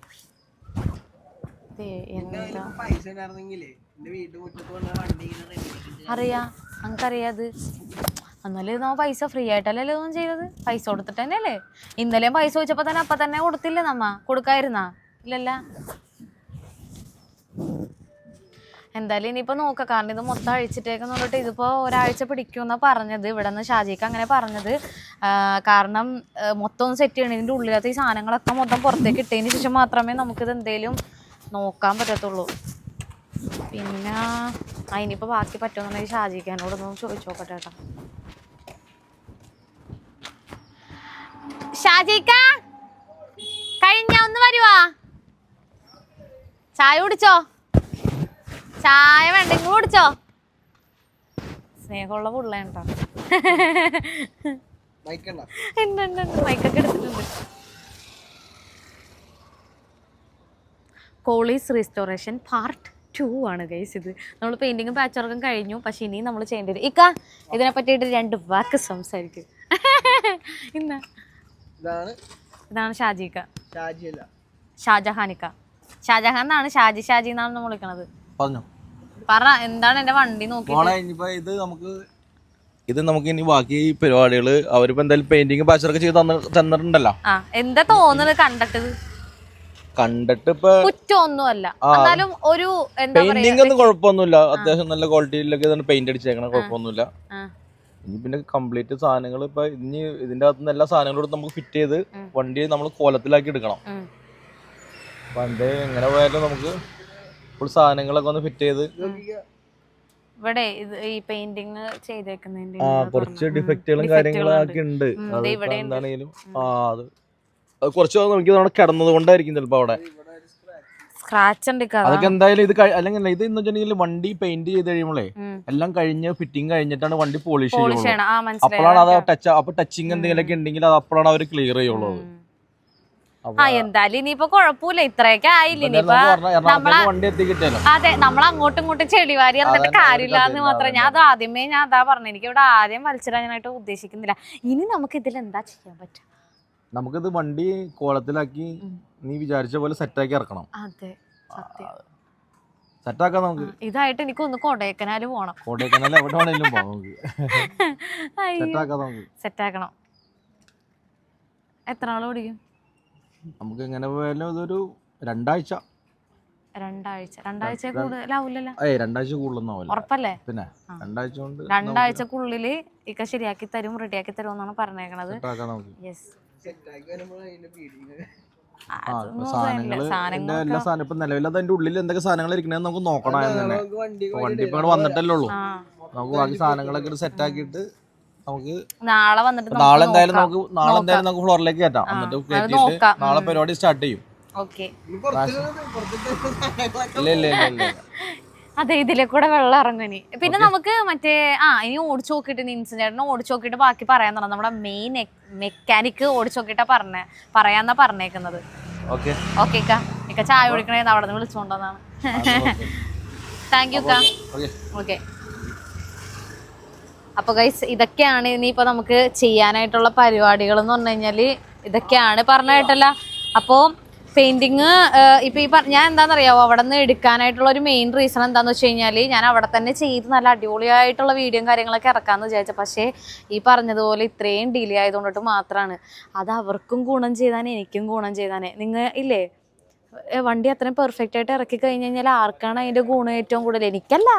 പൈസ ഉണ്ടായിരുന്നെങ്കിലേ എന്റെ വീട്ടു മുറ്റത്ത് വന്ന വണ്ടി ഇങ്ങനെ റെഡി ആക്കിയിട്ട് അറിയാം നമുക്കറിയാത് എന്നാലും നമ്മ പൈസ ഫ്രീ ആയിട്ടല്ലേ ഒന്നും ചെയ്തത്? പൈസ കൊടുത്തിട്ട് തന്നെയല്ലേ ഇന്നലെയും പൈസ ചോദിച്ചപ്പോ തന്നെ അപ്പൊ തന്നെ കൊടുത്തില്ലേ നമ്മ? കൊടുക്കായിരുന്നാ? ഇല്ലല്ല. എന്തായാലും ഇനിയിപ്പോ നോക്ക. കാരണം ഇത് മൊത്തം അഴിച്ചിട്ടേക്കെന്ന് പറഞ്ഞിട്ട് ഇതിപ്പോ ഒരാഴ്ച പിടിക്കുമെന്നാ പറഞ്ഞത്. ഇവിടെ നിന്ന് ഷാജിക്ക് അങ്ങനെ പറഞ്ഞത്. കാരണം മൊത്തം ഒന്ന് സെറ്റ് ചെയ്യണം. ഇതിന്റെ ഉള്ളിലത്തെ ഈ സാധനങ്ങളൊക്കെ മൊത്തം പുറത്തേക്ക് ഇട്ടതിന് ശേഷം മാത്രമേ നമുക്കിത് എന്തേലും നോക്കാൻ പറ്റത്തുള്ളൂ. പിന്നെ ആ ഇനിയിപ്പോൾ ബാക്കി പറ്റുമെന്നുണ്ടെങ്കിൽ ഷാജിക്കാനോടൊന്നും ചോദിച്ചു നോക്കട്ടെ കേട്ടോ. ഷാജിക്ക കഴിഞ്ഞ ഒന്ന് വരുവാ. ചായ കുടിച്ചോ? ചായ വേണ്ട ഇങ്ങ് കുടിച്ചോ. സ്നേഹമുള്ള ഉണ്ട് ഉണ്ട് ഉണ്ട്. മൈക്കൊക്കെ എടുത്തിട്ടുണ്ട്. കോളീസ് റീസ്റ്റോറേഷൻ പാർട്ട് ടു ആണ് ഗൈസ് ഇത്. നമ്മൾ പെയിന്റിങ്ങും പാച്ച് വർക്കും കഴിഞ്ഞു. പക്ഷെ ഇനിയും നമ്മൾ ചെയ്യേണ്ടി വരും. ഇക്ക ഇതിനെ പറ്റിയിട്ട് രണ്ട് വാക്ക് സംസാരിക്കും. ഇന്ന. ഇതാണ് ഇതാണ് ഷാജിക്ക. ഷാജിയല്ല ഷാജഹാനിക്ക. ഷാജഹാൻ എന്നാണ്? ഷാജി ഷാജി എന്നാണ് നമ്മൾ വിളിക്കണത്. പറഞ്ഞോ. പറ എന്താണ് എന്റെ വണ്ടി നോക്കി മോളെ ഇനിയിപ്പോ ഇത് നമുക്ക് ഇത് നമുക്ക് ഇനി ബാക്കി പരിപാടികൾ അവരിപ്പോ എന്തായാലും പെയിന്റിങ് പാച്ചറൊക്കെ ചെയ്ത് തന്ന തന്നിട്ടുണ്ടല്ലോ. ആ എന്താ തോന്നുന്നത് കണ്ടിട്ട്? കണ്ടിട്ട് ഇപ്പൊ കുറ്റമൊന്നുമല്ല. എന്നാലും ഒരു എന്താ പറയാ പെയിന്റിംഗ് ഒന്നും കുഴപ്പമൊന്നുമില്ല. അത്യാവശ്യം നല്ല ക്വാളിറ്റിയിലൊക്കെ പെയിന്റ് അടിച്ചേക്കണം കുഴപ്പമൊന്നുമില്ല. ആ. ഇനി പിന്നെ കംപ്ലീറ്റ് സാധനങ്ങൾ ഇപ്പൊ ഇനി ഇതിന്റെ അകത്ത് നിന്ന് എല്ലാ സാധനങ്ങളും നമുക്ക് ഫിറ്റ് ചെയ്ത് വണ്ടി നമ്മൾ കോലത്തിലാക്കി എടുക്കണം. പണ്ട് എങ്ങനെ പോയാലും നമുക്ക് ഫുൾ സാധനങ്ങളൊക്കെ ഒന്ന് ഫിറ്റ് ചെയ്ത് ഇവിടെ ഈ പെയിന്റിങ് ചെയ്തേക്കുന്നതിന്റെ ആ കുറച്ച് ഡിഫക്റ്റുകളും കാര്യങ്ങളൊക്കെ ഉണ്ട്. എന്താണെങ്കിലും ആ അത്. കുറച്ച് നമുക്ക് നമ്മുടെ കിടന്നത് കൊണ്ടായിരിക്കും ചിലപ്പോ അവിടെ. സ്ക്രാച്ച് അതൊക്കെ എന്തായാലും ഇത് അല്ലെങ്കിൽ ഇത് എന്ന് വെച്ചിട്ടുണ്ടെങ്കിൽ വണ്ടി പെയിന്റ് ചെയ്ത് കഴിയുമ്പോഴേ എല്ലാം കഴിഞ്ഞ് ഫിറ്റിംഗ് കഴിഞ്ഞിട്ടാണ് വണ്ടി പോളിഷ് ചെയ്യുള്ളൂ. അപ്പോഴാണ് അത് ടച്ച് അപ്പൊ ടച്ചിങ് എന്തെങ്കിലുമൊക്കെ ഉണ്ടെങ്കിൽ അത് അപ്പോഴാണ് അവർ ക്ലിയർ ചെയ്യുള്ളൂ. അത്. ഉം. അപ്പൊ ആ എന്തായാലും ഇനിയിപ്പോ കുഴപ്പമില്ല. ഇത്രയൊക്കെ ആയില്ല? ഇനിയിപ്പോ നമ്മളെ- അതെ നമ്മൾ അങ്ങോട്ടും ഇങ്ങോട്ടും ചെടി വാരി ഇറന്നിട്ട് കാര്യമില്ല എന്ന് മാത്രം. ഞാൻ അത്. ആദ്യമേ ഞാൻ അതാ പറഞ്ഞു. എനിക്ക് ഇവിടെ ആദ്യം വലിച്ചിടാനായിട്ട് ഉദ്ദേശിക്കുന്നില്ല. ഇനി നമുക്ക് ഇതിൽ എന്താ ചെയ്യാൻ പറ്റുക? നമുക്കിത് വണ്ടി കോളത്തിലാക്കി. നീ വിചാരിച്ച പോലെ സെറ്റാക്കി ഇറക്കണം. അതെ സത്യം. സെറ്റാക്കാം നമുക്ക്. ഇതായിട്ട് എനിക്ക് ഒന്ന് കൊടൈക്കനാല് പോണം. കൊടൈക്കനാൽ എവിടെ വേണേലും പോകാം നമുക്ക് സെറ്റാക്കാം നമുക്ക്. സെറ്റാക്കണം എത്ര നാൾ ഓടിക്കും നമുക്ക് എങ്ങനെ പോയാലും ഇതൊരു രണ്ടാഴ്ച. രണ്ടാഴ്ച. രണ്ടാഴ്ച രണ്ട്- കൂടുതലാവില്ലല്ലോ ഏയ് രണ്ടാഴ്ച കൂടുതലൊന്നും ആവില്ല ഉറപ്പല്ലേ? പിന്നെ രണ്ടാഴ്ച കൊണ്ട് രണ്ടാഴ്ചക്കുള്ളിൽ ഇക്ക ശരിയാക്കി തരും റെഡിയാക്കി തരും എന്നാണ് പറഞ്ഞേക്കണത്. യെസ് സാധനങ്ങൾ എന്റെ എല്ലാ സാധനം ഇപ്പൊ നിലവിൽ അതിന്റെ ഉള്ളിൽ എന്തൊക്കെ സാധനങ്ങൾ ഇരിക്കണേന്ന് നമുക്ക് നോക്കണം തന്നെ വണ്ടി ഇപ്പൊ വന്നിട്ടല്ലേ ഉള്ളൂ. നമുക്ക് ബാക്കി സാധനങ്ങളൊക്കെ സെറ്റ് ആക്കിയിട്ട് നമുക്ക് നാളെ വന്നിട്ട് നാളെ എന്തായാലും നമുക്ക് നാളെ എന്തായാലും നമുക്ക് ഫ്ലോറിലേക്ക് കയറ്റാം. എന്നിട്ട് കയറ്റിയിട്ട് നാളെ പരിപാടി സ്റ്റാർട്ട് ചെയ്യും. ഇല്ല. അതെ ഇതിലെ കൂടെ വെള്ളം ഇറങ്ങും പിന്നെ നമുക്ക് മറ്റേ ആ ഇനി ഓടിച്ചു നോക്കിയിട്ട് ചേട്ടനെ ഓടിച്ചു നോക്കിയിട്ട് ബാക്കി പറയാൻ തുടങ്ങും നമ്മുടെ മെയിൻ മെക്കാനിക്ക് ഓടിച്ചു നോക്കിയിട്ടാ പറഞ്ഞേ പറയാന്നാ പറഞ്ഞേക്കുന്നത്. ഓക്കെ ഇക്ക. ഇക്ക ചായ കുടിക്കണേ അവിടെ നിന്ന് വിളിച്ചുകൊണ്ടെന്നാണ് താങ്ക് യു ഓക്കെ അപ്പൊ ഗൈസ് ഇതൊക്കെയാണ് ഇനിയിപ്പോ നമുക്ക് ചെയ്യാനായിട്ടുള്ള പരിപാടികൾ എന്ന് പറഞ്ഞു കഴിഞ്ഞാൽ ഇതൊക്കെയാണ് പറഞ്ഞ കേട്ടല്ല അപ്പോ പെയിന്റിങ് ഇപ്പൊ ഈ ഞാൻ എന്താണെന്നറിയാവോ അവിടെ നിന്ന് എടുക്കാനായിട്ടുള്ള ഒരു മെയിൻ റീസൺ എന്താണെന്ന് വെച്ച് കഴിഞ്ഞാൽ ഞാൻ അവിടെ തന്നെ ചെയ്ത് നല്ല അടിപൊളിയായിട്ടുള്ള വീഡിയോയും കാര്യങ്ങളൊക്കെ ഇറക്കാമെന്ന് വിചാരിച്ച. പക്ഷേ ഈ പറഞ്ഞതുപോലെ ഇത്രയും ഡിലേ ആയതുകൊണ്ടിട്ട് മാത്രമാണ് അത് അവർക്കും ഗുണം ചെയ്താനേ എനിക്കും ഗുണം ചെയ്താനേ. നിങ്ങൾ ഇല്ലേ? വണ്ടി അത്രയും പെർഫെക്റ്റ് ആയിട്ട് ഇറക്കി കഴിഞ്ഞ് കഴിഞ്ഞാൽ ആർക്കാണ് അതിന്റെ ഗുണം ഏറ്റവും കൂടുതൽ? എനിക്കല്ല.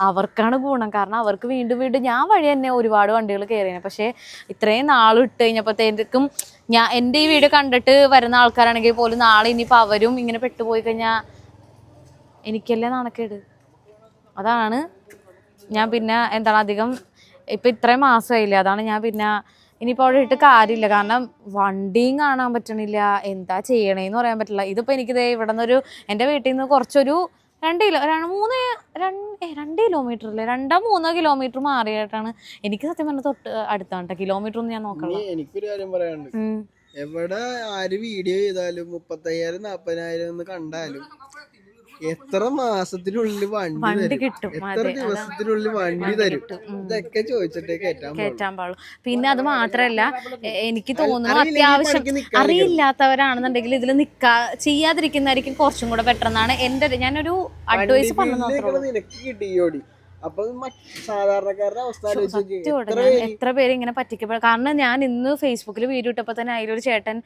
അവർക്കാണ് ഗുണം. കാരണം അവർക്ക് വീണ്ടും വീണ്ടും ഞാൻ വഴി തന്നെ ഒരുപാട് വണ്ടികൾ കയറിയാണ് പക്ഷേ ഇത്രയും നാൾ ഇട്ട് കഴിഞ്ഞപ്പോഴത്തേക്കും ഞാൻ എന്റെ ഈ വീഡിയോ കണ്ടിട്ട് വരുന്ന ആൾക്കാരാണെങ്കിൽ പോലും നാളെ ഇനിയിപ്പോൾ അവരും ഇങ്ങനെ പെട്ടുപോയി കഴിഞ്ഞാൽ എനിക്കല്ലേ നാണക്കേട്? അതാണ് ഞാൻ പിന്നെ എന്താണ് അധികം ഇപ്പം ഇത്രയും മാസമായില്ലേ? അതാണ് ഞാൻ പിന്നെ ഇനിയിപ്പോൾ അവിടെ ഇട്ട് കാര്യമില്ല. കാരണം വണ്ടിയും കാണാൻ പറ്റണില്ല. എന്താ ചെയ്യണേന്ന് പറയാൻ പറ്റില്ല. ഇതിപ്പോൾ എനിക്കിത് ഇവിടെ നിന്നൊരു എന്റെ വീട്ടിൽ നിന്ന് കുറച്ചൊരു രണ്ട് കിലോ രണ്ട് മൂന്ന് രണ്ട് രണ്ട് കിലോമീറ്റർ അല്ലേ? രണ്ടോ മൂന്നോ കിലോമീറ്റർ മാറിയിട്ടാണ് എനിക്ക് സത്യം പറഞ്ഞ തൊട്ട് അടുത്താണ് കിലോമീറ്റർ ഒന്നും ഞാൻ നോക്കണം എനിക്കൊരു കാര്യം പറയാനുണ്ട്. എവിടെ ആര് വീഡിയോ ചെയ്താലും മുപ്പത്തയ്യായിരം നാപ്പതിനായിരം എന്ന് കണ്ടാലും എത്ര മാസത്തിനുള്ളിൽ വണ്ടി കിട്ടും. എത്ര ദിവസത്തിനുള്ളിൽ വണ്ടി തരും? ഇതൊക്കെ ചോദിച്ചിട്ടേ കയറ്റാൻ പാടുള്ളൂ. പിന്നെ അത് മാത്രല്ല എനിക്ക് തോന്നുന്നു അത്യാവശ്യം. അറിയില്ലാത്തവരാണെന്നുണ്ടെങ്കിൽ ഇതിൽ നിക്കാ ചെയ്യാതിരിക്കുന്നതായിരിക്കും കുറച്ചും കൂടെ ബെറ്റർ എന്നാണ് എന്റെ ഞാനൊരു അഡ്വൈസ് പറഞ്ഞു അപ്പൊ സാധാരണക്കാരുടെ അവസ്ഥ എത്ര പേര്? ഇങ്ങനെ പറ്റിക്കപ്പെടും കാരണം ഞാൻ ഇന്ന് ഫേസ്ബുക്കിൽ വീഡിയോ ഇട്ടപ്പോൾ തന്നെ അതിലൊരു ചേട്ടൻ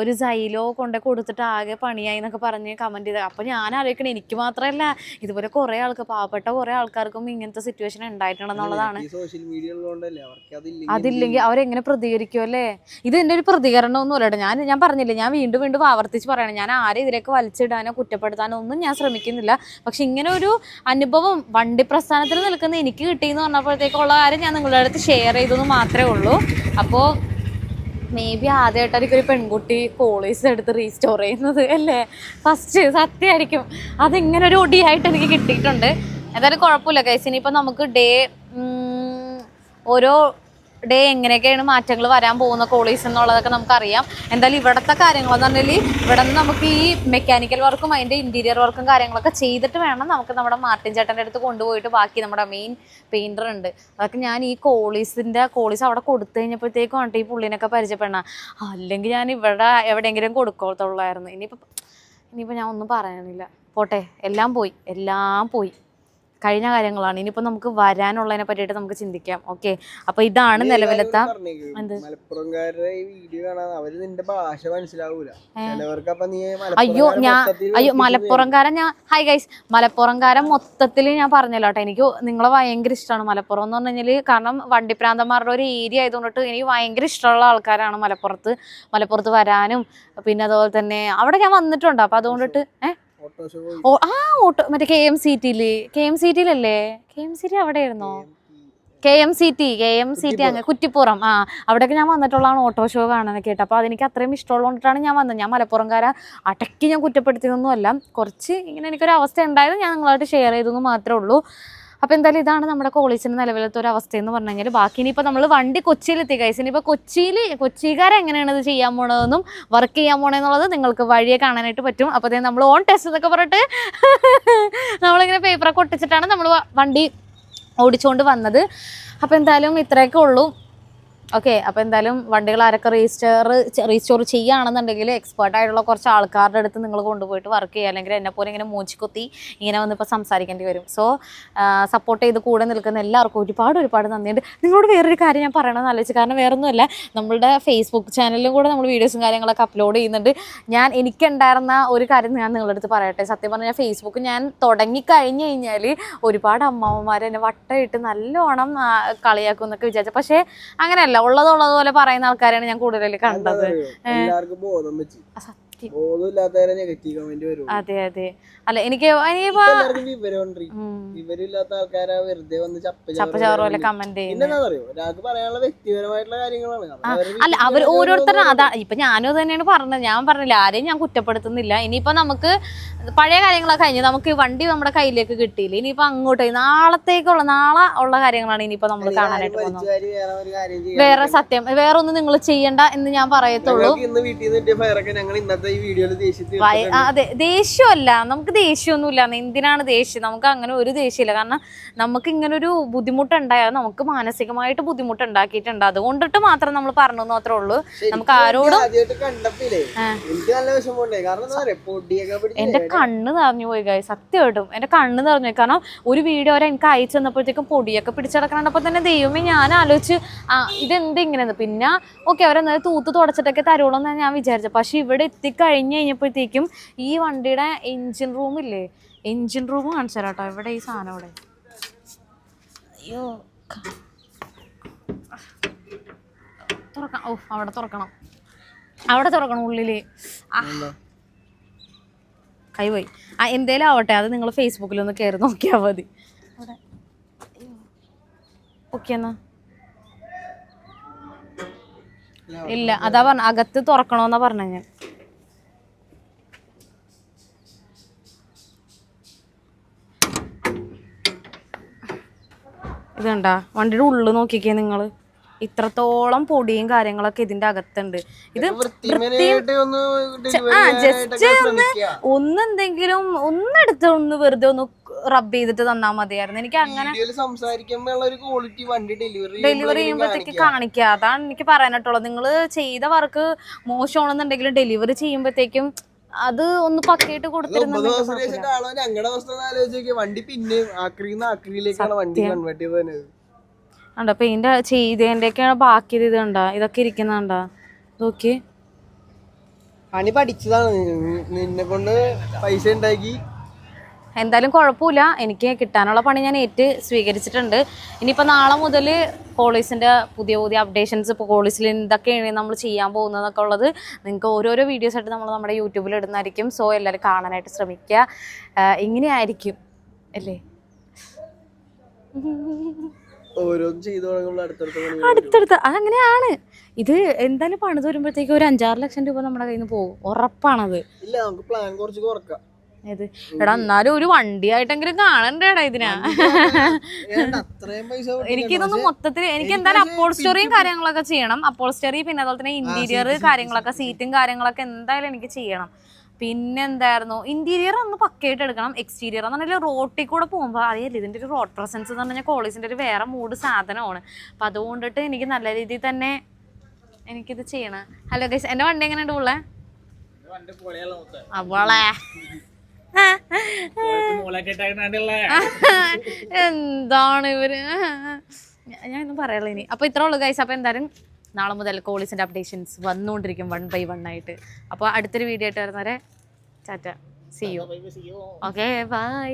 ഒരു സൈലോ കൊണ്ട് കൊടുത്തിട്ട് ആകെ പണിയായി എന്നൊക്കെ പറഞ്ഞ് കമന്റ് ചെയ്ത്. അപ്പൊ ഞാൻ ആലോചിക്കണേ എനിക്ക് മാത്രമല്ല ഇതുപോലെ കുറെ ആൾക്ക് പാവപ്പെട്ട കുറെ ആൾക്കാർക്കും ഇങ്ങനത്തെ സിറ്റുവേഷൻ ഉണ്ടായിട്ടുണ്ടെന്നുള്ളതാണ് സോഷ്യൽ മീഡിയ ഉള്ളതുകൊണ്ടല്ലേ അവർക്ക് അതില്ലെങ്കിൽ അതില്ലെങ്കിൽ അവരെങ്ങനെ പ്രതികരിക്കും അല്ലേ? ഇത് എന്റെ ഒരു പ്രതികരണം ഒന്നും അല്ല ഞാൻ ഞാൻ പറഞ്ഞില്ലേ ഞാൻ വീണ്ടും വീണ്ടും ആവർത്തിച്ച് പറയണം. ഞാൻ ആരെ ഇതിലേക്ക് വലിച്ചിടാനോ കുറ്റപ്പെടുത്താനോ ഒന്നും ഞാൻ ശ്രമിക്കുന്നില്ല. പക്ഷെ ഇങ്ങനെ ഒരു അനുഭവം വണ്ടി പ്രസ്ഥാനത്തിൽ നിൽക്കുന്ന എനിക്ക് കിട്ടി കിട്ടിയെന്ന് പറഞ്ഞപ്പോഴത്തേക്കുള്ള കാര്യം ഞാൻ നിങ്ങളുടെ അടുത്ത് ഷെയർ ചെയ്തെന്ന് മാത്രമേ ഉള്ളൂ. അപ്പോൾ മേ ബി ആദ്യമായിട്ടായിരിക്കും ഒരു പെൺകുട്ടി കോളേജ് എടുത്ത് റീസ്റ്റോർ ചെയ്യുന്നത് അല്ലേ? ഫസ്റ്റ് സത്യമായിരിക്കും. അതിങ്ങനെ ഒരു ഒടിയായിട്ട് എനിക്ക് കിട്ടിയിട്ടുണ്ട്. എന്തായാലും കുഴപ്പമില്ല കൈസ് ഇനിയിപ്പോൾ നമുക്ക് ഡേ ഓരോ ഡേ എങ്ങനെയൊക്കെയാണ് മാറ്റങ്ങൾ വരാൻ പോകുന്ന കോളേജ് എന്നുള്ളതൊക്കെ നമുക്കറിയാം. എന്തായാലും ഇവിടുത്തെ കാര്യങ്ങളെന്ന് പറഞ്ഞാൽ ഇവിടെ നിന്ന് നമുക്ക് ഈ മെക്കാനിക്കൽ വർക്കും അതിന്റെ ഇന്റീരിയർ വർക്കും കാര്യങ്ങളൊക്കെ ചെയ്തിട്ട് വേണം നമുക്ക് നമ്മുടെ മാർട്ടിൻ ചേട്ടന്റെ അടുത്ത് കൊണ്ടുപോയിട്ട് ബാക്കി നമ്മുടെ മെയിൻ പെയിന്റർ ഉണ്ട്. അതൊക്കെ ഞാൻ ഈ കോളീസിന്റെ കോളീസ് അവിടെ കൊടുത്തു കഴിഞ്ഞപ്പോഴത്തേക്കും ആണ് ഈ പുള്ളിനൊക്കെ പരിചയപ്പെടണം അല്ലെങ്കിൽ ഞാൻ ഇവിടെ എവിടെയെങ്കിലും കൊടുക്കത്തുള്ളായിരുന്നു ഇനിയിപ്പോൾ ഇനിയിപ്പോൾ ഞാൻ ഒന്നും പറയാനില്ല. പോട്ടെ എല്ലാം പോയി എല്ലാം പോയി. കഴിഞ്ഞ കാര്യങ്ങളാണ്. ഇനിയിപ്പോൾ നമുക്ക് വരാനുള്ളതിനെ പറ്റിയിട്ട് നമുക്ക് ചിന്തിക്കാം. ഓക്കെ അപ്പോൾ ഇതാണ് നിലവിലത്തെ അയ്യോ ഞാൻ അയ്യോ മലപ്പുറംകാരൻ ഞാൻ ഹായ് ഗൈസ് മലപ്പുറംകാരൻ മൊത്തത്തിൽ ഞാൻ പറഞ്ഞല്ലോ കേട്ടോ. എനിക്ക് നിങ്ങളെ ഭയങ്കര ഇഷ്ടമാണ് മലപ്പുറം എന്ന് പറഞ്ഞു കഴിഞ്ഞാൽ കാരണം വണ്ടിപ്രാന്തന്മാരുടെ ഒരു ഏരിയ ആയതുകൊണ്ടിട്ട് എനിക്ക് ഭയങ്കര ഇഷ്ടമുള്ള ആൾക്കാരാണ് മലപ്പുറത്ത്. മലപ്പുറത്ത് വരാനും പിന്നെ അതുപോലെ തന്നെ അവിടെ ഞാൻ വന്നിട്ടുണ്ട്. അപ്പോൾ അതുകൊണ്ടിട്ട് ഏഹ് ആ ഓട്ടോ മറ്റേ കെ എം സി ടിയിൽ കെ എം സി ടിയിലല്ലേ K M C T അവിടെയായിരുന്നോ? K M C T K M C T അങ്ങ് കുറ്റിപ്പുറം. ആ അവിടെയൊക്കെ ഞാൻ വന്നിട്ടുള്ളതാണ് ഓട്ടോ ഷോ കാണാനൊക്കെ കേട്ടോ. അപ്പോൾ അതെനിക്ക് അത്രയും ഇഷ്ടമുള്ളതുകൊണ്ടിട്ടാണ് ഞാൻ വന്നത്. ഞാൻ മലപ്പുറംകാര അടക്കി ഞാൻ കുറ്റപ്പെടുത്തിയതൊന്നുമല്ല. കുറച്ച് ഇങ്ങനെ എനിക്കൊരു അവസ്ഥ ഉണ്ടായത് ഞാൻ നിങ്ങളായിട്ട് ഷെയർ ചെയ്തെന്ന് മാത്രമേ ഉള്ളൂ. അപ്പോൾ എന്തായാലും ഇതാണ് നമ്മുടെ കോളേജിന്റെ നിലവിലത്തെ ഒരു അവസ്ഥ എന്ന് പറഞ്ഞെങ്കിൽ ബാക്കി ഇനിയിപ്പോൾ നമ്മൾ വണ്ടി കൊച്ചിയിലെത്തി കൈസ് ഇനിയിപ്പോൾ കൊച്ചിയിൽ കൊച്ചിക്കാരെ എങ്ങനെയാണ് ഇത് ചെയ്യാൻ പോണതെന്നും വർക്ക് ചെയ്യാൻ പോണതെന്നുള്ളത് നിങ്ങൾക്ക് വഴിയെ കാണാനായിട്ട് പറ്റും. അപ്പോൾ നമ്മൾ ഓൺ ടെസ്റ്റ് എന്നൊക്കെ പറഞ്ഞിട്ട് നമ്മളിങ്ങനെ പേപ്പറൊക്കെ ഒട്ടിച്ചിട്ടാണ് നമ്മൾ വണ്ടി ഓടിച്ചുകൊണ്ട് വന്നത്. അപ്പോൾ എന്തായാലും ഇത്രയൊക്കെ ഉള്ളൂ. ഓക്കെ അപ്പോൾ എന്തായാലും വണ്ടികൾ ആരൊക്കെ രജിസ്റ്റർ റീസ്റ്റോർ ചെയ്യുകയാണെന്നുണ്ടെങ്കിൽ എക്സ്പേർട്ട് ആയിട്ടുള്ള കുറച്ച് ആൾക്കാരുടെ അടുത്ത് നിങ്ങൾ കൊണ്ടുപോയിട്ട് വർക്ക് ചെയ്യുക. അല്ലെങ്കിൽ എന്നെ പോലെ ഇങ്ങനെ മൂച്ചിക്കൊത്തി ഇങ്ങനെ വന്നിപ്പോൾ സംസാരിക്കേണ്ടി വരും. സോ സപ്പോർട്ട് ചെയ്ത് കൂടെ നിൽക്കുന്ന എല്ലാവർക്കും ഒരുപാട് ഒരുപാട് നന്ദിയുണ്ട്. നിങ്ങളോട് വേറൊരു കാര്യം ഞാൻ പറയണമെന്ന് ആലോചിച്ചു. കാരണം വേറൊന്നുമല്ല നമ്മളുടെ ഫേസ്ബുക്ക് ചാനലിലും കൂടെ നമ്മൾ വീഡിയോസും കാര്യങ്ങളൊക്കെ അപ്ലോഡ് ചെയ്യുന്നുണ്ട്. ഞാൻ എനിക്കുണ്ടായിരുന്ന ഒരു കാര്യം ഞാൻ നിങ്ങളുടെ അടുത്ത് പറയട്ടെ. സത്യം പറഞ്ഞാൽ ഫേസ്ബുക്ക് ഞാൻ തുടങ്ങി കഴിഞ്ഞു കഴിഞ്ഞാൽ ഒരുപാട് അമ്മാവന്മാർ എന്നെ വട്ടയിട്ട് നല്ലോണം കളിയാക്കും എന്നൊക്കെ വിചാരിച്ചു. പക്ഷേ അങ്ങനെയല്ല. ഉള്ളതുള്ളതുപോലെ പറയുന്ന ആൾക്കാരെയാണ് ഞാൻ കൂടുതൽ കണ്ടത്. സത്യം. അതെ അതെ. അല്ല എനിക്ക് കമന്റ് അല്ല അവർ ഓരോരുത്തരും അതാ ഇപ്പൊ ഞാനും തന്നെയാണ് പറഞ്ഞത്. ഞാൻ പറഞ്ഞില്ല ആരെയും ഞാൻ കുറ്റപ്പെടുത്തുന്നില്ല. ഇനിയിപ്പോ നമുക്ക് പഴയ കാര്യങ്ങളൊക്കെ കഴിഞ്ഞ് നമുക്ക് വണ്ടി നമ്മുടെ കയ്യിലേക്ക് കിട്ടിയില്ല. ഇനിയിപ്പോ അങ്ങോട്ട് നാളത്തേക്കുള്ള നാളെ ഉള്ള കാര്യങ്ങളാണ് ഇനിയിപ്പോ നമ്മൾ കാണാനായിട്ട് പോകുന്നത്. വേറെ സത്യം വേറെ ഒന്നും നിങ്ങൾ ചെയ്യണ്ട എന്ന് ഞാൻ പറയത്തുള്ളൂ. ഇന്ന് വീട്ടിൽ നിന്ന് ഫയറൊക്കെ ഞങ്ങൾ ഇന്നത്തെ അതെ. ദേഷ്യമല്ല. നമുക്ക് ദേഷ്യമൊന്നുമില്ല. എന്തിനാണ് ദേഷ്യം? നമുക്ക് അങ്ങനെ ഒരു ദേഷ്യമില്ല. കാരണം നമുക്ക് ഇങ്ങനെ ഒരു ബുദ്ധിമുട്ടുണ്ടായാൽ നമുക്ക് മാനസികമായിട്ട് ബുദ്ധിമുട്ടുണ്ടാക്കിയിട്ടുണ്ട്. അതുകൊണ്ടിട്ട് മാത്രം നമ്മൾ പറഞ്ഞു മാത്രമേ ഉള്ളൂ. നമുക്ക് ആരോടും എന്റെ കണ്ണ് നിറഞ്ഞു പോയി കാര്യം സത്യമായിട്ടും എന്റെ കണ്ണ് നിറഞ്ഞു പോയി. കാരണം ഒരു വീഡിയോ വരെ എനിക്ക് അയച്ചു തന്നപ്പോഴത്തേക്കും പൊടിയൊക്കെ പിടിച്ചടക്കണപ്പോൾ തന്നെ ദൈവമേ ഞാൻ ആലോചിച്ച് ഇതെന്ത് ഇങ്ങനെ പിന്നെ ഓക്കെ അവരെന്തായാലും തൂത്ത് തുടച്ചിട്ടൊക്കെ തരുള്ളൂ എന്നാണ് ഞാൻ വിചാരിച്ചത്. പക്ഷെ ഇവിടെ എത്തിക്കഴിഞ്ഞ് കഴിഞ്ഞപ്പോഴത്തേക്കും ഈ വണ്ടിയുടെ എൻജിൻ ഇല്ലേ? എൻജിൻ റൂം കാണിച്ചു തരാം കേട്ടോ ഇവിടെ ഈ സാധനം ഇവിടെ അയ്യോ തുറക്കാം ഓ അവിടെ തുറക്കണം. അവിടെ തുറക്കണം ഉള്ളിൽ. കൈ? കൈപോയി. ആ എന്തേലും ആവട്ടെ. അത് നിങ്ങൾ ഫേസ്ബുക്കിൽ ഒന്ന് കയറി നോക്കിയാൽ മതി. അവിടെ. ഓക്കെ എന്നാ. ഇല്ല അതാ പറഞ്ഞ. അകത്ത് തുറക്കണോന്നാ പറഞ്ഞ ഞാൻ. ഇതുണ്ടാ വണ്ടിയുടെ ഉള്ളു നോക്കിക്കേ നിങ്ങൾ ഇത്രത്തോളം പൊടിയും കാര്യങ്ങളൊക്കെ ഇതിന്റെ അകത്തുണ്ട്. ഇത് ആ ജസ്റ്റ് ഒന്ന് ഒന്ന് എന്തെങ്കിലും ഒന്നെടുത്ത് ഒന്ന് വെറുതെ ഒന്ന് റബ്ബ് ചെയ്തിട്ട് തന്നാ മതിയായിരുന്നു. എനിക്ക് അങ്ങനെ ഡെലിവറി ചെയ്യുമ്പോഴത്തേക്ക് കാണിക്കുക അതാണ് എനിക്ക് പറയാനായിട്ടുള്ളത്. നിങ്ങൾ ചെയ്ത വർക്ക് മോശമാണെന്നുണ്ടെങ്കിലും ഡെലിവറി ചെയ്യുമ്പോഴത്തേക്കും അത് ഒന്ന് പക്കയിട്ട് കൊടുത്തിരുന്നു ഞങ്ങളുടെ അവസ്ഥ ആലോചിച്ച് വണ്ടി പിന്നെയും ആക്രിന്ന് ആക്രിയിലേക്കാണ് വണ്ടി കൺവേർട്ട് ഉണ്ടോ ബാക്കി ഇത് കണ്ടാ? ഇതൊക്കെ ഇരിക്കുന്നുണ്ടാ? നോക്കി. പണി പഠിച്ചതാണ്. നിന്നെ കൊണ്ട് പൈസ ഉണ്ടാക്കി എന്തായാലും കുഴപ്പമില്ല. എനിക്ക് കിട്ടാനുള്ള പണി ഞാൻ ഏറ്റ് സ്വീകരിച്ചിട്ടുണ്ട്. ഇനിയിപ്പോൾ നാളെ മുതൽ പോളീസിന്റെ പുതിയ പുതിയ അപ്ഡേഷൻസ് ഇപ്പോൾ പോളീസിൽ എന്തൊക്കെയാണ് നമ്മൾ ചെയ്യാൻ പോകുന്നതൊക്കെ ഉള്ളത് നിങ്ങൾക്ക് ഓരോരോ വീഡിയോസ് ആയിട്ട് നമ്മൾ നമ്മുടെ യൂട്യൂബിൽ ഇടുന്നതായിരിക്കും. സോ എല്ലാവരും കാണാനായിട്ട് ശ്രമിക്കുക. ഇങ്ങനെയായിരിക്കും. അല്ലേ? അടുത്തടുത്ത് അതങ്ങനെയാണ്. ഇത് എന്തായാലും പണിത് വരുമ്പോഴത്തേക്ക് ഒരു അഞ്ചാറ് ലക്ഷം രൂപ നമ്മുടെ കയ്യിൽ നിന്ന് പോകും. ഉറപ്പാണത്. ഇല്ല നമുക്ക് പ്ലാൻ കുറച്ച് കുറക്കാം. ഏത്? എടാ എന്നാലും ഒരു വണ്ടി ആയിട്ടെങ്കിലും കാണണ്ടേടാ ഇതിനാ. എനിക്കിതൊന്നും മൊത്തത്തിൽ എനിക്ക് എന്തായാലും അപ്പോൾ അപ്പോൾസ്റ്ററിയും കാര്യങ്ങളൊക്കെ ചെയ്യണം. അപ്പോൾസ്റ്ററി പിന്നെ അതുപോലെ തന്നെ ഇന്റീരിയർ കാര്യങ്ങളൊക്കെ. സീറ്റും കാര്യങ്ങളൊക്കെ എന്തായാലും എനിക്ക് ചെയ്യണം. പിന്നെ എന്തായിരുന്നു? ഇന്റീരിയർ ഒന്ന് പക്കയായിട്ട് എടുക്കണം. എക്സ്റ്റീരിയർ എന്ന് പറഞ്ഞാൽ റോട്ടിൽ കൂടെ പോകുമ്പോൾ അറിയില്ല ഇതിന്റെ ഒരു റോഡ് പ്രസൻസ് എന്ന് പറഞ്ഞാൽ കോളേജിന്റെ ഒരു വേറെ മൂഡ് സാധനമാണ്. അപ്പം അതുകൊണ്ടിട്ട് എനിക്ക് നല്ല രീതിയിൽ തന്നെ എനിക്കിത് ചെയ്യണം. ഹലോ ഗൈസ് എന്റെ വണ്ടി എങ്ങനെയുണ്ട് ഉള്ളേ? അവളെ. എന്താണ് ഇവർ? ഞാൻ ഒന്നും പറയാനുള്ള ഇനി. അപ്പൊ ഇത്ര ഉള്ളു ഗൈസ് അപ്പൊ എന്തായാലും നാളെ മുതൽ കോളേജിന്റെ അപ്ഡേഷൻസ് വന്നുകൊണ്ടിരിക്കും വൺ ബൈ വൺ ആയിട്ട്. അപ്പോൾ അടുത്തൊരു വീഡിയോ ആയിട്ട് വരുന്നവരെ ചാറ്റ സി യു ഓക്കെ ബൈ